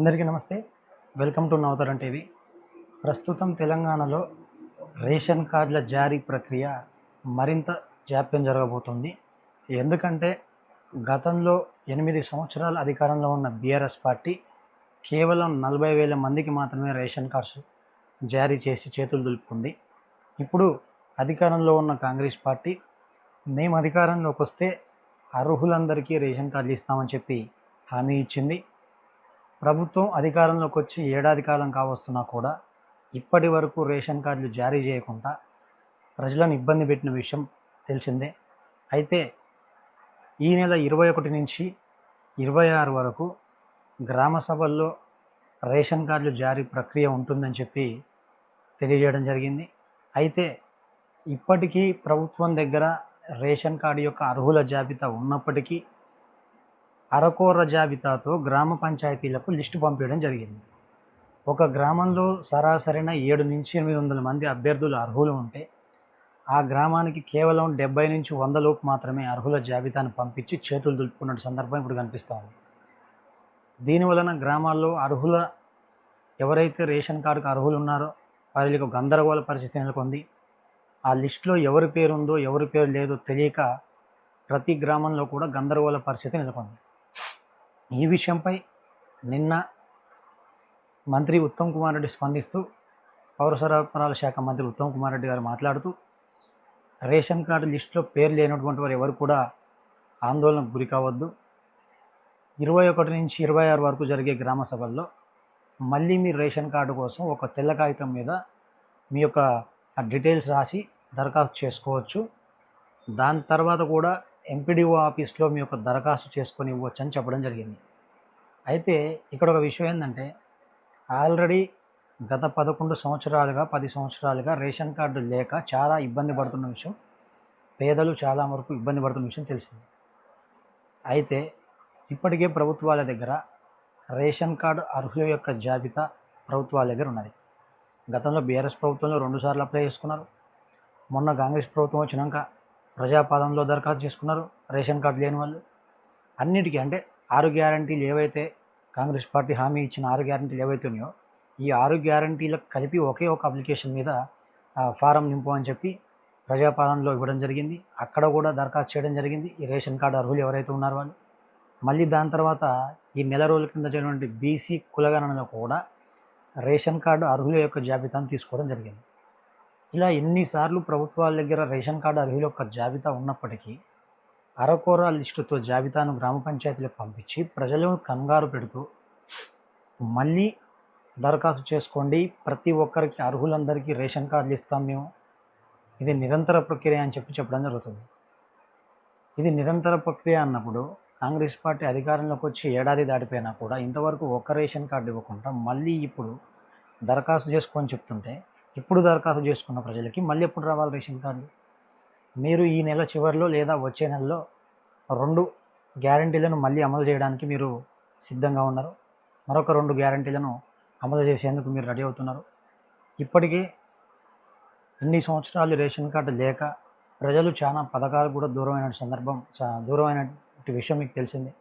అందరికీ నమస్తే. Welcome to Navatharam TV. ప్రస్తుతం తెలంగాణలో రేషన్ కార్డుల జారీ ప్రక్రియ మరింత జాప్యం జరగబోతుంది. ఎందుకంటే గతంలో ఎనిమిది సంవత్సరాల అధికారంలో ఉన్న బీఆర్ఎస్ పార్టీ కేవలం నలభై వేల మందికి మాత్రమే రేషన్ కార్డ్స్ జారీ చేసి చేతులు దులుపుకుంది. ఇప్పుడు అధికారంలో ఉన్న కాంగ్రెస్ పార్టీ మేము అధికారంలోకి వస్తే అర్హులందరికీ రేషన్ కార్డులు ఇస్తామని చెప్పి హామీ ఇచ్చింది. ప్రభుత్వం అధికారంలోకి వచ్చి ఏడాది కాలం కావస్తున్నా కూడా ఇప్పటి వరకు రేషన్ కార్డులు జారీ చేయకుండా ప్రజలను ఇబ్బంది పెట్టిన విషయం తెలిసిందే. అయితే ఈ నెల ఇరవై ఒకటి నుంచి ఇరవై ఆరు వరకు గ్రామ సభల్లో రేషన్ కార్డులు జారీ ప్రక్రియ ఉంటుందని చెప్పి తెలియజేయడం జరిగింది. అయితే ఇప్పటికీ ప్రభుత్వం దగ్గర రేషన్ కార్డు యొక్క అర్హుల జాబితా ఉన్నప్పటికీ అరకోర జాబితాతో గ్రామ పంచాయతీలకు లిస్టు పంపించడం జరిగింది. ఒక గ్రామంలో సరాసరిన ఏడు నుంచి ఎనిమిది వందల మంది అభ్యర్థులు అర్హులు ఉంటే ఆ గ్రామానికి కేవలం డెబ్బై నుంచి వంద లోపు మాత్రమే అర్హుల జాబితాను పంపించి చేతులు దులుపుకున్న సందర్భం ఇప్పుడు కనిపిస్తోంది దీని వలన గ్రామాల్లో అర్హుల ఎవరైతే రేషన్ కార్డుకు అర్హులు ఉన్నారో వారికి గందరగోళ పరిస్థితి నెలకొంది. ఆ లిస్టులో ఎవరి పేరు ఉందో ఎవరి పేరు లేదో తెలియక ప్రతి గ్రామంలో కూడా గందరగోళ పరిస్థితి నెలకొంది. ఈ విషయంపై నిన్న మంత్రి ఉత్తమ్ కుమార్ రెడ్డి స్పందిస్తూ పౌర సరఫరాల శాఖ మంత్రి ఉత్తమ్ కుమార్ రెడ్డి గారు మాట్లాడుతూ రేషన్ కార్డు లిస్టులో పేరు లేనటువంటి వారు ఎవరు కూడా ఆందోళనకు గురి కావద్దు. ఇరవై ఒకటి నుంచి ఇరవై ఆరు వరకు జరిగే గ్రామ సభల్లో మళ్ళీ మీ రేషన్ కార్డు కోసం ఒక తెల్ల కాగితం మీద మీ యొక్క ఆ డీటెయిల్స్ రాసి దరఖాస్తు చేసుకోవచ్చు. దాని తర్వాత కూడా ఎంపీడీఓ ఆఫీస్లో మీ యొక్క దరఖాస్తు చేసుకొని ఇవ్వచ్చు అని చెప్పడం జరిగింది. అయితే ఇక్కడ ఒక విషయం ఏంటంటే ఆల్రెడీ గత పదకొండు సంవత్సరాలుగా పది సంవత్సరాలుగా రేషన్ కార్డు లేక చాలా ఇబ్బంది పడుతున్న విషయం పేదలు చాలా వరకు ఇబ్బంది పడుతున్న విషయం తెలిసింది. అయితే ఇప్పటికే ప్రభుత్వాల దగ్గర రేషన్ కార్డు అర్హుల యొక్క జాబితా ప్రభుత్వాల దగ్గర ఉన్నది. గతంలో బీఆర్ఎస్ ప్రభుత్వంలో రెండుసార్లు అప్లై చేసుకున్నారు. మొన్న కాంగ్రెస్ ప్రభుత్వం వచ్చినాక ప్రజాపాలనలో దరఖాస్తు చేసుకున్నారు. రేషన్ కార్డు లేని వాళ్ళు. అన్నిటికీ అంటే ఆరు గ్యారంటీలు ఏవైతే కాంగ్రెస్ పార్టీ హామీ ఇచ్చిన ఆరు గ్యారంటీలు ఏవైతే ఉన్నాయో ఈ ఆరు గ్యారంటీలకు కలిపి ఒకే ఒక అప్లికేషన్ మీద ఫారం నింపు అని చెప్పి ప్రజాపాలనలో ఇవ్వడం జరిగింది. అక్కడ కూడా దరఖాస్తు చేయడం జరిగింది. ఈ రేషన్ కార్డు అర్హులు ఎవరైతే ఉన్నారో వాళ్ళు. మళ్ళీ దాని తర్వాత ఈ నెల రోజుల కింద జరిగినటువంటి బీసీ కులగణనలో కూడా రేషన్ కార్డు అర్హుల యొక్క జాబితాను తీసుకోవడం జరిగింది. ఇలా ఎన్నిసార్లు ప్రభుత్వాల దగ్గర రేషన్ కార్డు అర్హుల యొక్క జాబితా ఉన్నప్పటికీ అరకొర లిస్టుతో జాబితాను గ్రామ పంచాయతీలకు పంపించి ప్రజలను కంగారు పెడుతూ మళ్ళీ దరఖాస్తు చేసుకోండి. ప్రతి ఒక్కరికి అర్హులందరికీ రేషన్ కార్డులు ఇస్తాం మేము. ఇది నిరంతర ప్రక్రియ అని చెప్పి చెప్పడం జరుగుతుంది. ఇది నిరంతర ప్రక్రియ అన్నప్పుడు కాంగ్రెస్ పార్టీ అధికారంలోకి వచ్చి ఏడాది దాటిపోయినా కూడా ఇంతవరకు ఒక్క రేషన్ కార్డు ఇవ్వకుండా మళ్ళీ ఇప్పుడు దరఖాస్తు చేసుకొని చెప్తుంటే ఇప్పుడు దరఖాస్తు చేసుకున్న ప్రజలకి మళ్ళీ ఎప్పుడు రావాలి రేషన్ కార్డు? మీరు ఈ నెల చివరిలో లేదా వచ్చే నెలలో రెండు గ్యారంటీలను మళ్ళీ అమలు చేయడానికి మీరు సిద్ధంగా ఉన్నారు. మరొక రెండు గ్యారంటీలను అమలు చేసేందుకు మీరు రెడీ అవుతున్నారు. ఇప్పటికే ఇన్ని సంవత్సరాలు రేషన్ కార్డు లేక ప్రజలు చాలా పథకాలు కూడా దూరమైన సందర్భం చా- దూరమైనటువంటి విషయం మీకు తెలిసింది.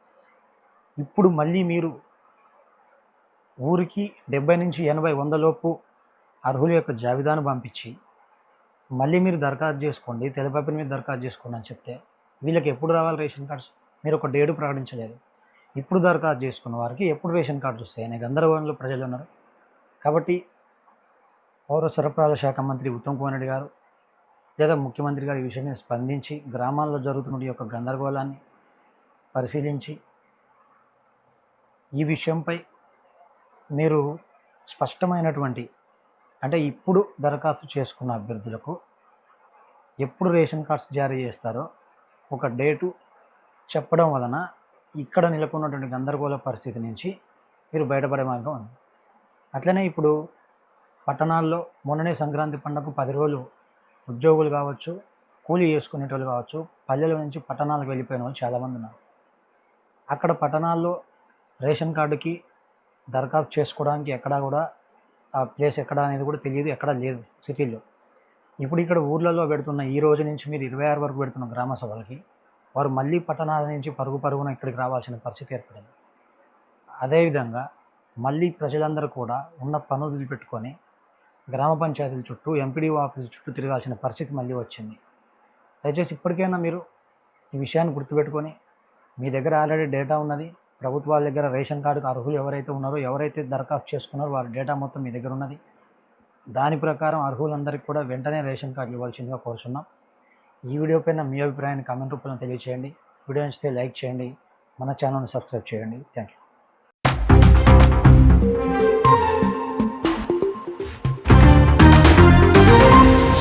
ఇప్పుడు మళ్ళీ మీరు ఊరికి డెబ్బై నుంచి ఎనభై వందలోపు అర్హుల యొక్క జాబితాను పంపించి మళ్ళీ మీరు దరఖాస్తు చేసుకోండి తెల్లపేపర్ మీద దరఖాస్తు చేసుకోండి అని చెప్తే వీళ్ళకి ఎప్పుడు రావాలి రేషన్ కార్డ్స్? మీరు ఒక డేటు ప్రకటించలేదు. ఇప్పుడు దరఖాస్తు చేసుకున్న వారికి ఎప్పుడు రేషన్ కార్డ్స్ వస్తాయి? అనే గందరగోళంలో ప్రజలు ఉన్నారు. కాబట్టి పౌర సరఫరాల శాఖ మంత్రి ఉత్తమ్ కుమార్ రెడ్డి గారు లేదా ముఖ్యమంత్రి గారు ఈ విషయాన్ని స్పందించి గ్రామాల్లో జరుగుతున్న యొక్క గందరగోళాన్ని పరిశీలించి ఈ విషయంపై మీరు స్పష్టమైనటువంటి అంటే ఇప్పుడు దరఖాస్తు చేసుకున్న అభ్యర్థులకు ఎప్పుడు రేషన్ కార్డ్స్ జారీ చేస్తారో ఒక డేటు చెప్పడం వలన ఇక్కడ నెలకొన్నటువంటి గందరగోళ పరిస్థితి నుంచి మీరు బయటపడే మార్గం ఉంది అట్లనే ఇప్పుడు పట్టణాల్లో మొన్ననే సంక్రాంతి పండుగకు పది రోజులు ఉద్యోగులు కావచ్చు కూలీ చేసుకునేటోళ్ళు కావచ్చు పల్లెల నుంచి పట్టణాలకు వెళ్ళిపోయిన వాళ్ళు చాలామంది ఉన్నారు. అక్కడ పట్టణాల్లో రేషన్ కార్డుకి దరఖాస్తు చేసుకోవడానికి ఎక్కడా కూడా ఆ ప్లేస్ ఎక్కడ అనేది కూడా తెలియదు ఎక్కడ లేదు సిటీల్లో ఇప్పుడు ఇక్కడ ఊర్లలో పెడుతున్న ఈ రోజు నుంచి మీరు ఇరవై ఆరు వరకు పెడుతున్న గ్రామ సభలకి వారు మళ్ళీ పట్టణాల నుంచి పరుగు పరుగున ఇక్కడికి రావాల్సిన పరిస్థితి ఏర్పడింది. అదేవిధంగా మళ్ళీ ప్రజలందరూ కూడా ఉన్న పనులు పెట్టుకొని గ్రామ పంచాయతీల చుట్టూ ఎంపీడీ ఆఫీస్ చుట్టూ తిరగాల్సిన పరిస్థితి మళ్ళీ వచ్చింది. దయచేసి ఇప్పటికైనా మీరు ఈ విషయాన్ని గుర్తుపెట్టుకొని మీ దగ్గర ఆల్రెడీ డేటా ఉన్నది ప్రభుత్వాల దగ్గర రేషన్ కార్డుకు అర్హులు ఎవరైతే ఉన్నారో ఎవరైతే దరఖాస్తు చేసుకున్నారో వారి డేటా మొత్తం మీ దగ్గర ఉన్నది. దాని ప్రకారం అర్హులందరికీ కూడా వెంటనే రేషన్ కార్డులు ఇవ్వాల్సిందిగా కోరుచున్నాం. ఈ వీడియో పైన మీ అభిప్రాయాన్ని కామెంట్ రూపంలో తెలియచేయండి. వీడియో నచ్చితే లైక్ చేయండి. మన ఛానల్ని సబ్స్క్రైబ్ చేయండి. Thank you